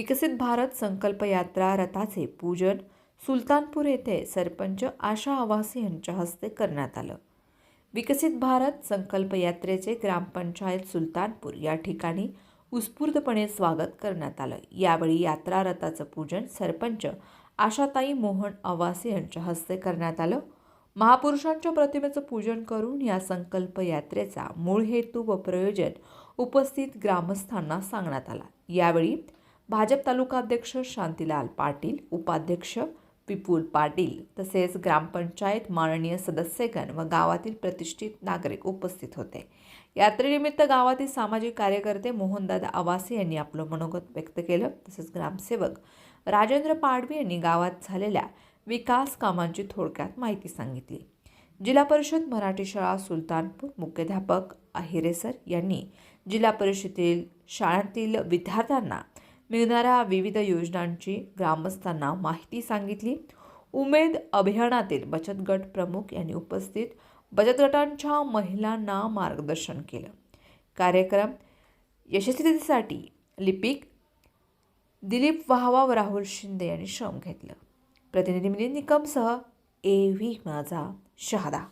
विकसित भारत संकल्प यात्रा रथाचे पूजन सुलतानपूर येथे सरपंच आशा आवासी यांच्या हस्ते करण्यात आलं. विकसित भारत संकल्प यात्रेचे ग्रामपंचायत सुलतानपूर या ठिकाणी उत्स्फूर्तपणे स्वागत करण्यात आलं. यावेळी यात्रा रथाचं पूजन सरपंच आशाताई मोहन आवासे यांच्या हस्ते करण्यात आलं. महापुरुषांच्या प्रतिमेचं पूजन करून या संकल्प यात्रेचा मूळ हेतू व प्रयोजन उपस्थित ग्रामस्थांना सांगण्यात आला. यावेळी भाजप तालुका अध्यक्ष शांतीलाल पाटील उपाध्यक्ष विपुल पाटील तसेच ग्रामपंचायत माननीय सदस्यगण व गावातील प्रतिष्ठित नागरिक उपस्थित होते. यात्रेनिमित्त गावातील सामाजिक कार्यकर्ते मोहनदादा आवासे यांनी आपलं मनोगत व्यक्त केलं. तसेच ग्रामसेवक राजेंद्र पाडवी यांनी गावात झालेल्या विकास कामांची थोडक्यात माहिती सांगितली. जिल्हा परिषद मराठी शाळा सुलतानपूर मुख्याध्यापक अहिरे सर यांनी जिल्हा परिषदेतील शाळांतील विद्यार्थ्यांना मिळणाऱ्या विविध योजनांची ग्रामस्थांना माहिती सांगितली. उमेद अभियानातील बचत गट प्रमुख यांनी उपस्थित बचत गटांच्या महिलांना मार्गदर्शन केलं. कार्यक्रम यशस्वीतेसाठी लिपिक दिलीप वाहवा व राहुल शिंदे यांनी श्रम घेतलं. प्रतिनिधी मिलिंद निकमसह ए व्ही माझा शहादा.